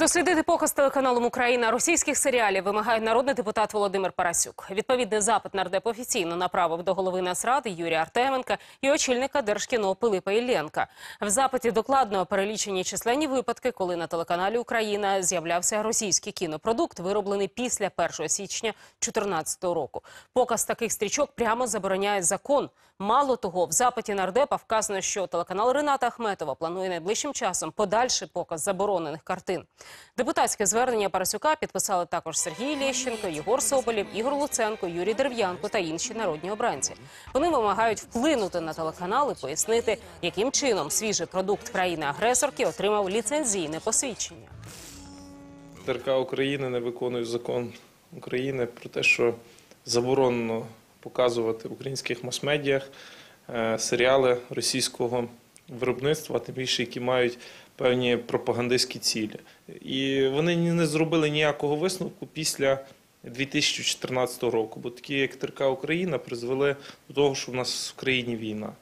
Дослідити показ телеканалом Україна російських серіалів вимагає народний депутат Володимир Парасюк. Відповідний запит нардеп офіційно направив до голови Нацради Юрія Артеменка і очільника Держкіно Пилипа Іллєнка. В запиті докладно перелічені численні випадки, коли на телеканалі Україна з'являвся російський кінопродукт, вироблений після 1 січня 2014 року. Показ таких стрічок прямо забороняє закон. Мало того, в запиті нардепа вказано, що телеканал Рената Ахметова планує найближчим часом подальший показ заборонених картин. Депутатське звернення Парасюка підписали також Сергій Лещенко, Єгор Соболєв, Ігор Луценко, Юрій Дерев'янко та інші народні обранці. Вони вимагають вплинути на телеканал і пояснити, яким чином свіжий продукт країни-агресорки отримав ліцензійне посвідчення. ТРК України не виконує закон України про те, що заборонено показувати в українських мас-медіях е, серіали російського виробництва, тим більше, які мають певні пропагандистські цілі. І вони не зробили ніякого висновку після 2014 року, бо такі, як ТРК Україна, призвели до того, що в нас в країні війна.